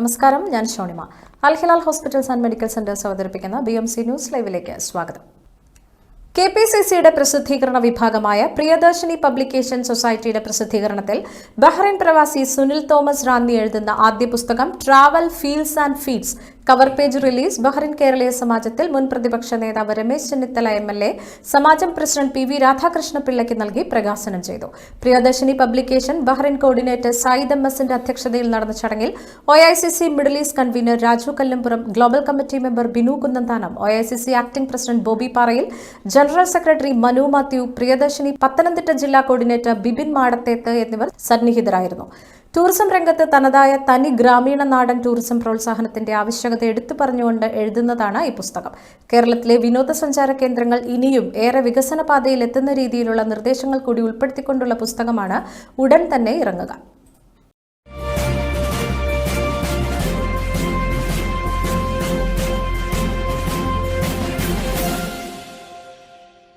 നമസ്കാരം ഞാൻ Shonima. Al Hilal hospitals and medical centres അവതരിപ്പിക്കുന്ന ബി എം സി ന്യൂസ് ലൈവിലേക്ക് സ്വാഗതം. കെ പി സി സിയുടെ പ്രസിദ്ധീകരണ വിഭാഗമായ പ്രിയദർശിനി പബ്ലിക്കേഷൻ സൊസൈറ്റിയുടെ പ്രസിദ്ധീകരണത്തിൽ ബഹ്റൈൻ പ്രവാസി സുനിൽ തോമസ് റാന്നി എഴുതുന്ന ആദ്യ പുസ്തകം travel feels and feeds cover page release. Bahrain കേരളീയ സമാജത്തിൽ മുൻ പ്രതിപക്ഷ നേതാവ് Ramesh Chennithala M L A Samajam president P V Radhakrishna പിള്ളയ്ക്ക് നൽകി പ്രകാശനം ചെയ്തു. Priyadarshini publication Bahrain coordinator Sayid M എസിന്റെ അധ്യക്ഷതയിൽ നടന്ന ചടങ്ങിൽ O I C C Middle East convener Raju Kallampuram global committee member Binu Kunnanthanam O I C C acting president Bobby Parayil general secretary Manu Mathew Priyadarshini Pathanamthitta ജില്ലാ coordinator Bibin Madathethu എന്നിവർ സന്നിഹിതരായിരുന്നു. Tourism രംഗത്ത് തനതായ തനി ഗ്രാമീണ നാടൻ ടൂറിസം പ്രോത്സാഹനത്തിന്റെ ആവശ്യകത എടുത്തു പറഞ്ഞുകൊണ്ട് എഴുതുന്നതാണ് ഈ പുസ്തകം. കേരളത്തിലെ വിനോദസഞ്ചാര കേന്ദ്രങ്ങൾ ഇനിയും ഏറെ വികസന പാതയിൽ എത്തുന്ന രീതിയിലുള്ള നിർദ്ദേശങ്ങൾ കൂടി ഉൾപ്പെടുത്തിക്കൊണ്ടുള്ള പുസ്തകമാണ് ഉടൻ തന്നെ ഇറങ്ങുക.